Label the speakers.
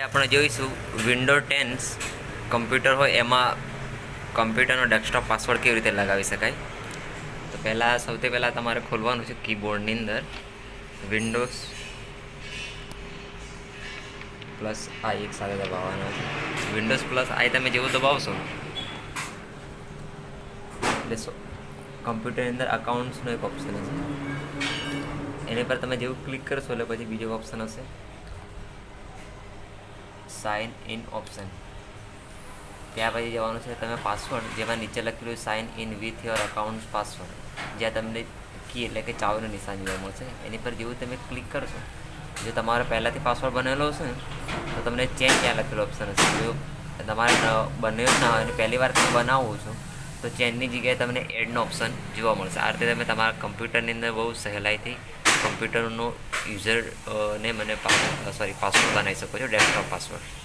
Speaker 1: આપણે જોઈશું window tense computer હોય, એમાં કમ્પ્યુટરનો ડેસ્કટોપ પાસવર્ડ કેવી રીતે લગાવી શકાય? તો પહેલાં, સૌથી પહેલાં તમારે ખોલવાનું છે કીબોર્ડની અંદર વિન્ડોઝ પ્લસ આઈ એક સાથે દબાવવાનો છે. વિન્ડોઝ પ્લસ આઈ તમે જેવું દબાવશો, એટલે કમ્પ્યુટરની અંદર અકાઉન્ટ્સનો એક ઓપ્શન હશે. એની પર તમે જેવું ક્લિક કરશો, એટલે પછી બીજો ઓપ્શન હશે. સાઇન ઇન ઓપ્શન ત્યાં પછી જવાનું છે તમે પાસવર્ડ જેમાં નીચે લખેલું sign in with your account password જ્યાં તમને કી એટલે કે ચાવીનું નિશાન જોવા મળશે. એની પર જેવું તમે ક્લિક કરશો, જો તમારો પહેલાંથી પાસવર્ડ બનેલો હશે ને, તો તમને ચેન્જ ત્યાં લખેલો ઓપ્શન હશે. જો તમારે બન્યું ના હોય અને પહેલી વાર તમે બનાવો છો, તો ચેનની જગ્યાએ તમને એડનો ઓપ્શન જોવા મળશે. આ રીતે તમે તમારા કમ્પ્યુટરની અંદર બહુ સહેલાઈથી કમ્પ્યુટરનો યુઝર ને મને સોરી પાસવર્ડ બનાવી શકો છો ડેસ્કટોપ પાસવર્ડ